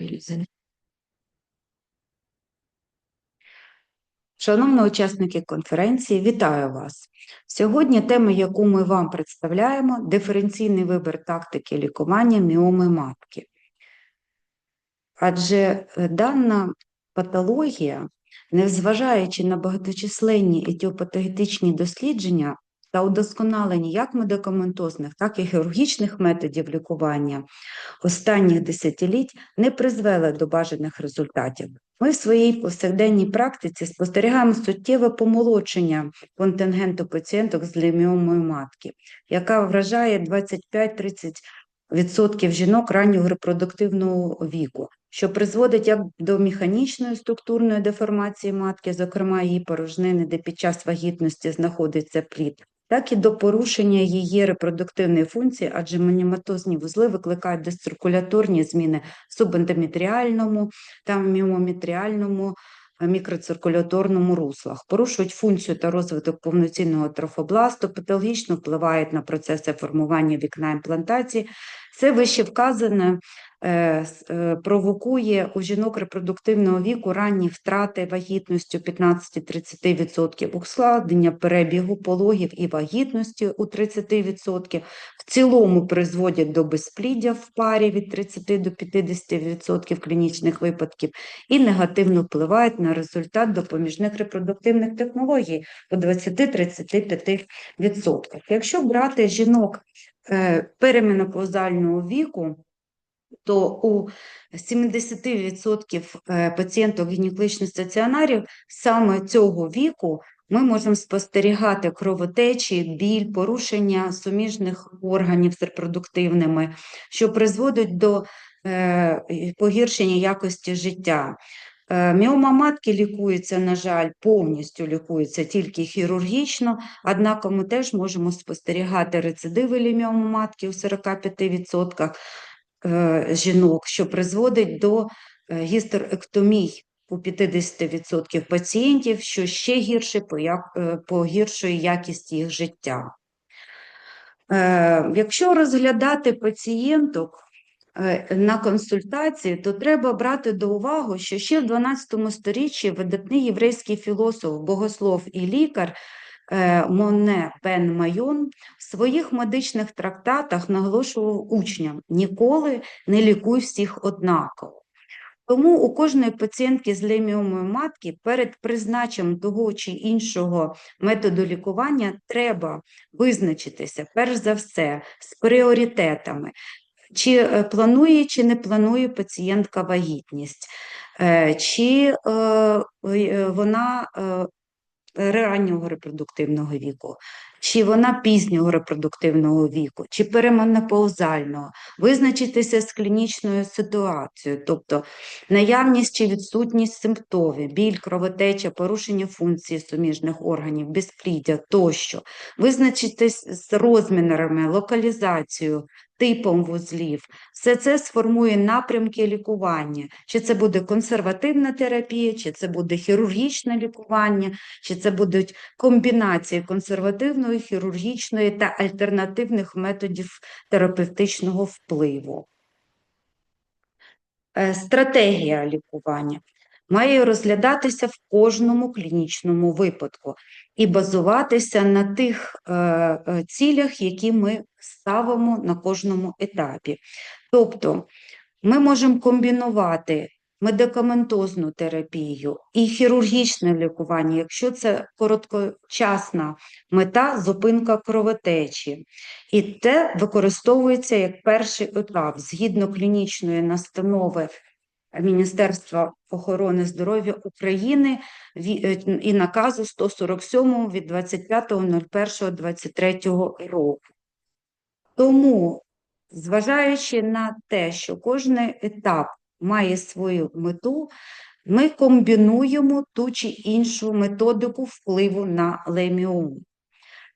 Ліза. Шановні учасники конференції, вітаю вас. Сьогодні тема, яку ми вам представляємо, диференційний вибір тактики лікування міоми матки. Адже е, дана патологія, незважаючи на багаточисленні етіопатогетичні дослідження та удосконалення як медикаментозних, так і хірургічних методів лікування останніх десятиліть не призвели до бажаних результатів. Ми в своїй повсякденній практиці спостерігаємо суттєве помолодшення контингенту пацієнток з ліміомою матки, яка вражає 25-30% жінок раннього репродуктивного віку, що призводить як до механічної структурної деформації матки, зокрема її порожнини, де під час вагітності знаходиться плід, так і до порушення її репродуктивної функції, адже маніматозні вузли викликають дисциркуляторні зміни в субендометріальному та міометріальному е, мікроциркуляторному руслах, порушують функцію та розвиток повноцінного трофобласту, патологічно впливають на процеси формування вікна імплантації. Це вище вказане е, е, провокує у жінок репродуктивного віку ранні втрати вагітністю 15-30%, ускладнення перебігу пологів і вагітності у 30%, в цілому призводять до безпліддя в парі від 30 до 50% клінічних випадків і негативно впливають на результат допоміжних репродуктивних технологій у 20-35%. Якщо брати жінок переменопаузального віку, то у 70% е, пацієнток гінекологічних стаціонарів саме цього віку ми можемо спостерігати кровотечі, біль, порушення суміжних органів з репродуктивними, що призводить до е, погіршення якості життя. Е, Міома матки лікується, на жаль, повністю лікується тільки хірургічно, однак ми теж можемо спостерігати рецидиви ліміоми матки у 45% е, жінок, що призводить до е, гістеректомій у 50% пацієнтів, що ще гірше погіршує якість їх життя. Якщо розглядати пацієнток на консультації, то треба брати до уваги, що ще в 12 сторіччі видатний єврейський філософ, богослов і лікар е, Моне Бен Майон в своїх медичних трактатах наголошував учням: ніколи не лікуй всіх однаково. Тому у кожної пацієнтки з леміомою матки перед призначенням того чи іншого методу лікування треба визначитися, перш за все, з пріоритетами. Чи е, планує, чи не планує пацієнтка вагітність, Е, чи е, вона раннього репродуктивного віку, чи вона пізнього репродуктивного віку, чи переменопаузального, визначитися з клінічною ситуацією, тобто наявність чи відсутність симптомів, біль, кровотеча, порушення функції суміжних органів, безпліддя тощо, визначитись з розмірами, локалізацією, типом вузлів. Все це сформує напрямки лікування. Чи це буде консервативна терапія, чи це буде хірургічне лікування, чи це будуть комбінації консервативної, хірургічної та альтернативних методів терапевтичного впливу. Е, Стратегія лікування має розглядатися в кожному клінічному випадку і базуватися на тих е, е, цілях, які ми ставимо на кожному етапі. Тобто ми можемо комбінувати медикаментозну терапію і хірургічне лікування, якщо це короткочасна мета зупинка кровотечі. І те використовується як перший етап згідно клінічної настанови Міністерства охорони здоров'я України е, і наказу 147 від 25.01.23 року. Тому, зважаючи на те, що кожен етап має свою мету, ми комбінуємо ту чи іншу методику впливу на леміому.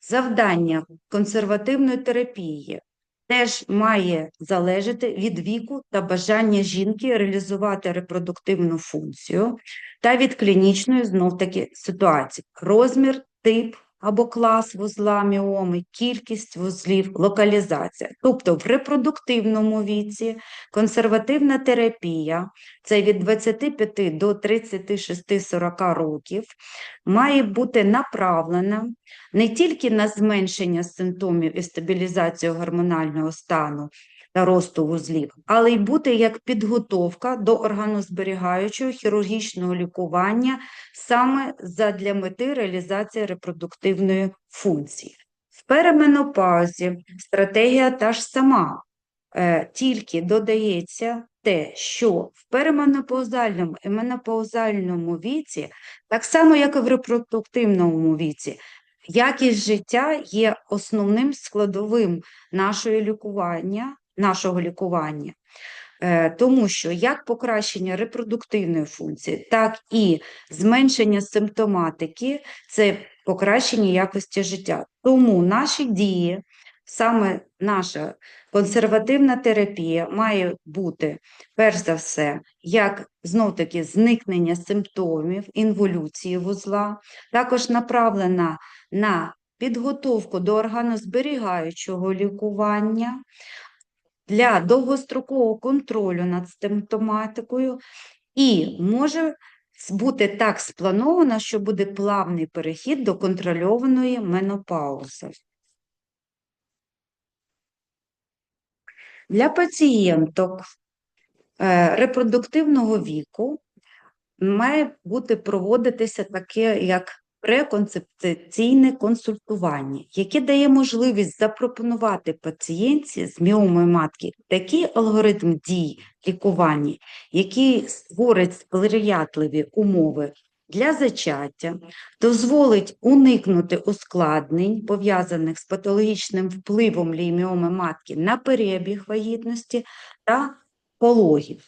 Завдання консервативної терапії теж має залежати від віку та бажання жінки реалізувати репродуктивну функцію та від клінічної знов-таки ситуації. Розмір, тип або клас вузла міоми, кількість вузлів, локалізація. Тобто в репродуктивному віці консервативна терапія, це від 25 до 36-40 років, має бути направлена не тільки на зменшення симптомів і стабілізацію гормонального стану та росту вузлів, але й бути як підготовка до органозберігаючого хірургічного лікування саме задля мети реалізації репродуктивної функції. В переменопаузі стратегія та ж сама, е, тільки додається те, що в переменопаузальному і менопаузальному віці, так само як і в репродуктивному віці, якість життя є основним складовим нашої лікування, нашого лікування. Е, Тому що як покращення репродуктивної функції, так і зменшення симптоматики це покращення якості життя. Тому наші дії, саме наша консервативна терапія має бути, перш за все, як знов-таки зникнення симптомів інволюції вузла, також направлена на підготовку до органозберігаючого лікування, для довгострокового контролю над симптоматикою і може бути так сплановано, що буде плавний перехід до контрольованої менопаузи. Для пацієнток е, репродуктивного віку має бути проводитися таке, як преконцептаційне консультування, яке дає можливість запропонувати пацієнтці з міомою матки такий алгоритм дій лікування, який створить сприятливі умови для зачаття, дозволить уникнути ускладнень, пов'язаних з патологічним впливом ліміоми матки на перебіг вагітності та пологів.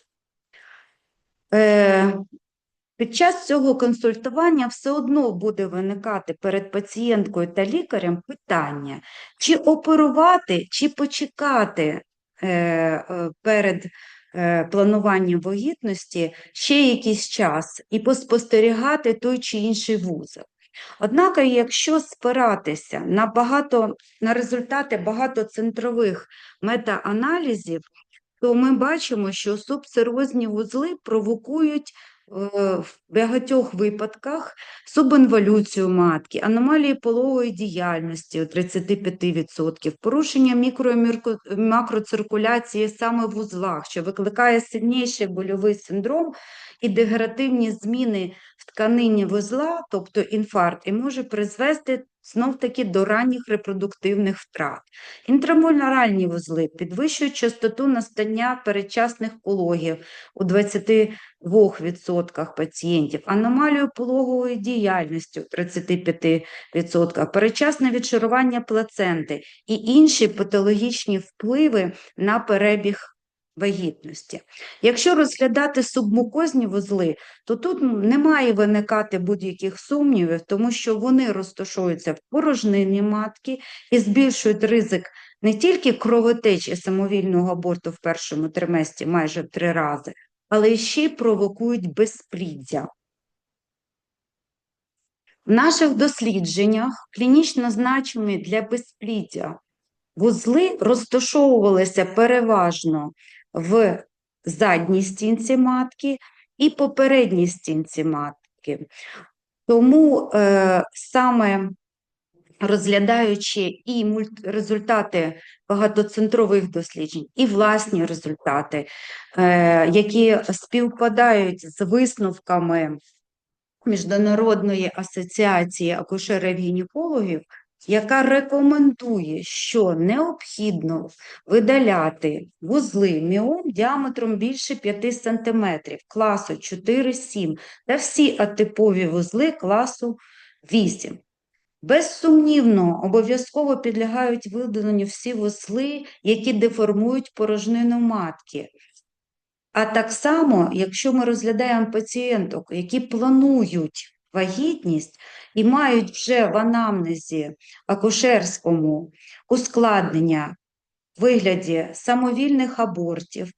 Е, під час цього консультування все одно буде виникати перед пацієнткою та лікарем питання, чи оперувати, чи почекати е, е, перед е, плануванням вагітності ще якийсь час і поспостерігати той чи інший вузол. Однак, якщо спиратися на, багато, на результати багатоцентрових метааналізів, то ми бачимо, що субцирозні вузли провокують в багатьох випадках субінволюцію матки, аномалії полової діяльності у 35%, порушення мікро- і макроциркуляції саме в узлах, що викликає сильніший больовий синдром і дегеративні зміни в тканині вузла, тобто інфаркт, і може призвести знов-таки до ранніх репродуктивних втрат. Інтрамоляральні вузли підвищують частоту настання передчасних пологів у 22% пацієнтів, аномалію пологової діяльності у 35%, передчасне відшарування плаценти і інші патологічні впливи на перебіг вагітності. Якщо розглядати субмукозні вузли, то тут не має виникати будь-яких сумнівів, тому що вони розташуються в порожнині матки і збільшують ризик не тільки кровотеч і самовільного аборту в першому триместрі майже три рази, але ще й провокують безпліддя. В наших дослідженнях клінічно значимі для безпліддя вузли розташовувалися переважно в задній стінці матки і попередній стінці матки. Тому е, саме розглядаючи і мульт- результати багатоцентрових досліджень, і власні результати, е, які співпадають з висновками Міжнародної асоціації акушерів-гінекологів, яка рекомендує, що необхідно видаляти вузли міом діаметром більше 5 см, класу 4-7 та всі атипові вузли класу 8. Безсумнівно, обов'язково підлягають видаленню всі вузли, які деформують порожнину матки. А так само, якщо ми розглядаємо пацієнток, які планують вагітність і мають вже в анамнезі акушерському ускладнення в вигляді самовільних абортів,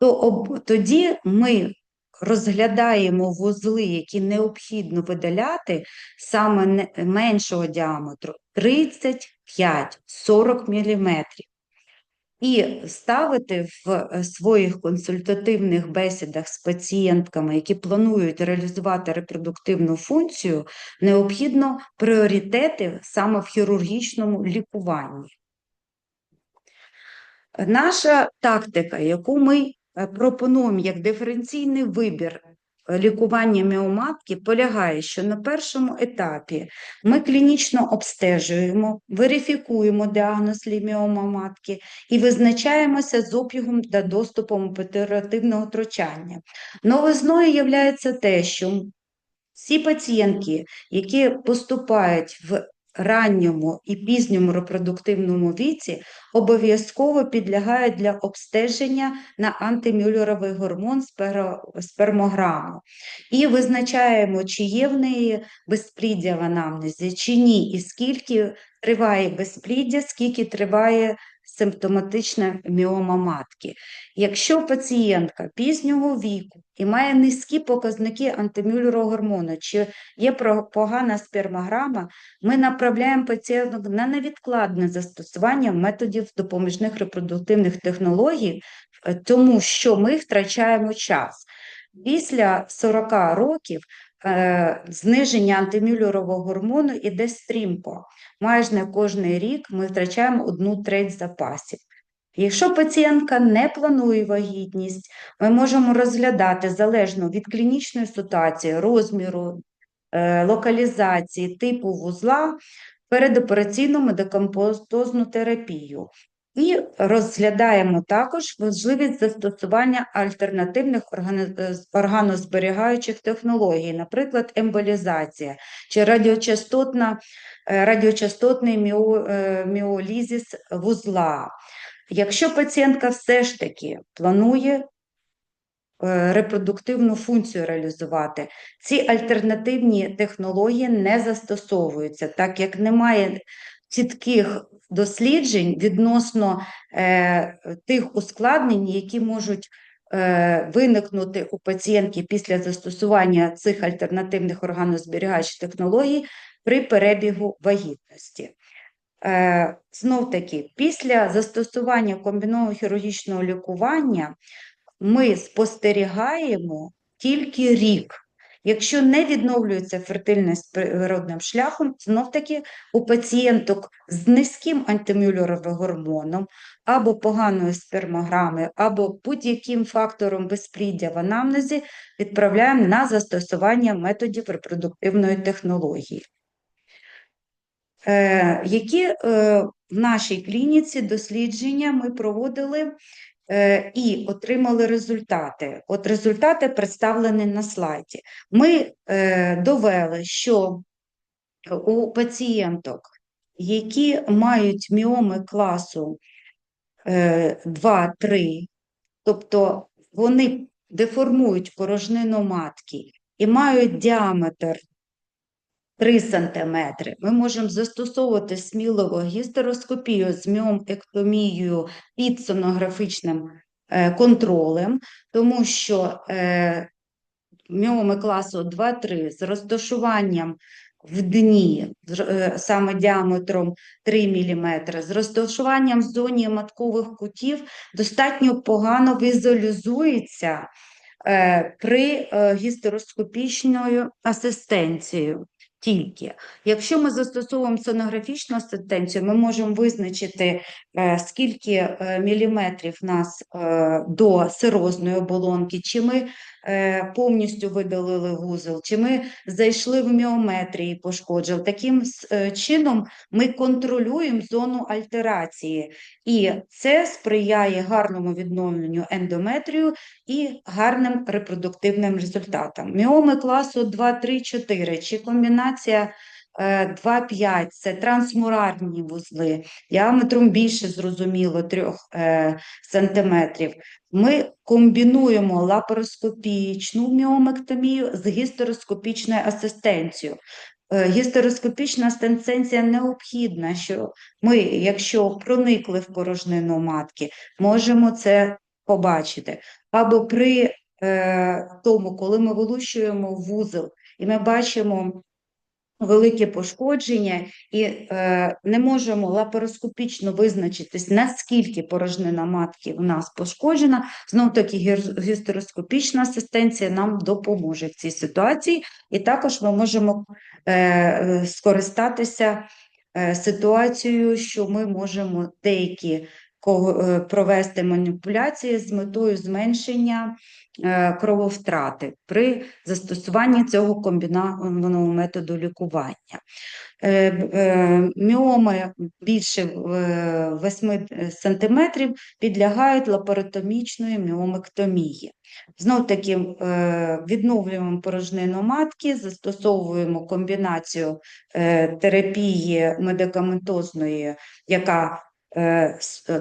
то об, тоді ми розглядаємо вузли, які необхідно видаляти саме меншого діаметру 35-40 мм. І ставити в е, своїх консультативних бесідах з пацієнтками, які планують реалізувати репродуктивну функцію, необхідно пріоритети саме в хірургічному лікуванні. Наша тактика, яку ми е, пропонуємо як диференційний вибір лікування міоматки, полягає, що на першому етапі ми клінічно обстежуємо, верифікуємо діагноз ліміома матки і визначаємося з обігом та доступом оперативного втручання. Новизною є те, що всі пацієнтки, які поступають в ранньому і пізньому репродуктивному віці, обов'язково підлягають для обстеження на антимюльоровий гормон спермограму. І визначаємо, чи є в неї безпліддя в анамнезі, чи ні, і скільки триває безпліддя, скільки триває симптоматична міома матки. Якщо пацієнтка пізнього віку і має низькі показники антимюллерового гормону, чи є погана спермограма, ми направляємо пацієнток на невідкладне застосування методів допоміжних репродуктивних технологій, е, тому що ми втрачаємо час. Після 40 років зниження антимюллерового гормону іде стрімко. Майже кожний рік ми втрачаємо одну треть запасів. Якщо пацієнтка не планує вагітність, ми можемо розглядати залежно від клінічної ситуації, розміру, е, локалізації, типу вузла, передопераційну медикаментозну терапію. І розглядаємо також можливість застосування альтернативних е, органозберігаючих технологій, наприклад, емболізація чи радіочастотна, е, радіочастотний е, міолізіс вузла. Якщо пацієнтка все ж таки планує репродуктивну функцію реалізувати, ці альтернативні технології не застосовуються, так як немає чітких досліджень відносно е, тих ускладнень, які можуть е, виникнути у пацієнтки після застосування цих альтернативних органозберігаючих технологій при перебігу вагітності. Е, знов таки, після застосування комбінованого хірургічного лікування ми спостерігаємо тільки рік. Якщо не відновлюється фертильність природним шляхом, знов таки у пацієнток з низьким антимюллеровим гормоном або поганою спермограмою, або будь-яким фактором безпліддя в анамнезі відправляємо на застосування методів репродуктивної технології. Е, Які е, в нашій клініці дослідження ми проводили і отримали результати. От результати представлені на слайді. Ми е, довели, що у пацієнток, які мають міоми класу е, 2-3, тобто вони деформують порожнину матки і мають діаметр 3 см, ми можемо застосовувати сміливо гістероскопію з міомектомією під сонографічним е, контролем, тому що е, міоми класу 2-3 з розташуванням в дні, е, саме діаметром 3 мм, з розташуванням в зоні маткових кутів достатньо погано візуалізується при гістероскопічною асистенцією. Тільки якщо ми застосовуємо сонографічну асистенцію, ми можемо визначити, е, скільки е, міліметрів нас е, до сирозної оболонки, чи ми повністю видалили вузол, чи ми зайшли в міометрії, пошкоджили. Таким чином ми контролюємо зону альтерації, і це сприяє гарному відновленню ендометрію і гарним репродуктивним результатам. Міоми класу 2, 3, 4 чи комбінація е, 2-5 – це трансмурарні вузли, діаметром більше, зрозуміло, 3 е, сантиметрів. Ми комбінуємо лапароскопічну міомектомію з гістероскопічною асистенцією. Е, Гістероскопічна асистенція необхідна, що ми, якщо проникли в порожнину матки, можемо це побачити. Або при е, тому, коли ми вилущуємо вузол і ми бачимо велике пошкодження і е, не можемо лапароскопічно визначитись, наскільки порожнина матки у нас пошкоджена, знов таки гістероскопічна асистенція нам допоможе в цій ситуації, і також ми можемо е, е, скористатися е, ситуацією, що ми можемо деякі провести маніпуляції з метою зменшення е, крововтрати при застосуванні цього комбінованого методу лікування. Е, е, Міоми більше е, 8 см підлягають лапаротомічної міомектомії. Знов таки е, відновлюємо порожнину матки, застосовуємо комбінацію е, терапії медикаментозної, яка е,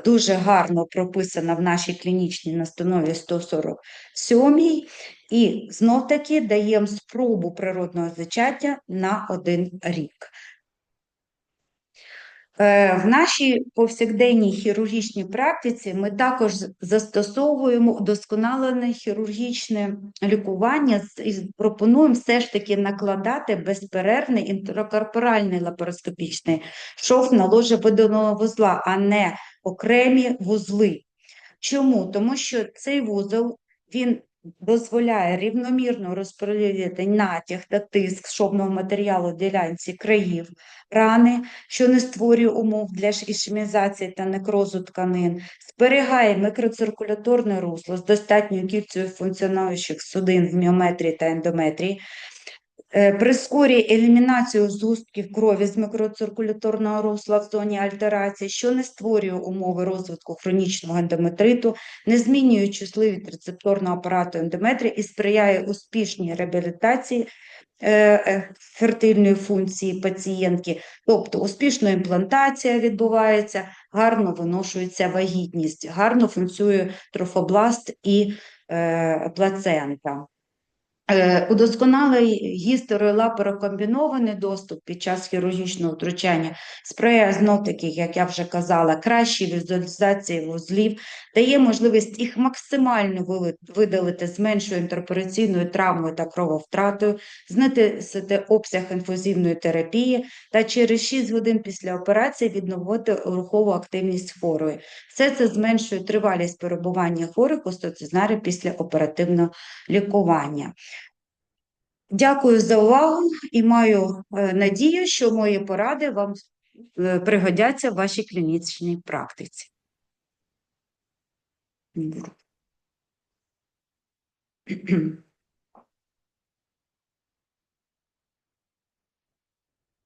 дуже гарно прописана в нашій клінічній настанові 147 і знов таки даємо спробу природного зачаття на один рік. Е, В нашій повсякденній хірургічній практиці ми також застосовуємо удосконалене хірургічне лікування і пропонуємо все ж таки накладати безперервний інтракорпоральний лапароскопічний шов на ложе виданого вузла, а не окремі вузли. Чому? Тому що цей вузол він дозволяє рівномірно розподілити натяг та тиск шовного матеріалу ділянці країв рани, що не створює умов для ішемізації та некрозу тканин, зберігає микроциркуляторне русло з достатньою кількістю функціонуючих судин в міометрії та ендометрії, прискорює елімінацію згустків крові з микроциркуляторного русла в зоні альтерації, що не створює умови розвитку хронічного ендометриту, не змінює чутливість рецепторного апарату ендометрії і сприяє успішній реабілітації е, е, фертильної функції пацієнтки, тобто успішна імплантація відбувається, гарно виношується вагітність, гарно функціонує трофобласт і е, плацента. Е, Удосконалий гістеролапарокомбінований доступ під час хірургічного втручання сприяє знов таки, як я вже казала, кращій візуалізації вузлів, дає можливість їх максимально видалити з меншою інтеропераційною травмою та крововтратою, знизити обсяг інфузивної терапії та через 6 годин після операції відновити рухову активність хворої. Все це зменшує тривалість перебування хворих у стаціонарі після оперативного лікування. Дякую за увагу і маю е, надію, що мої поради вам е, пригодяться в вашій клінічній практиці.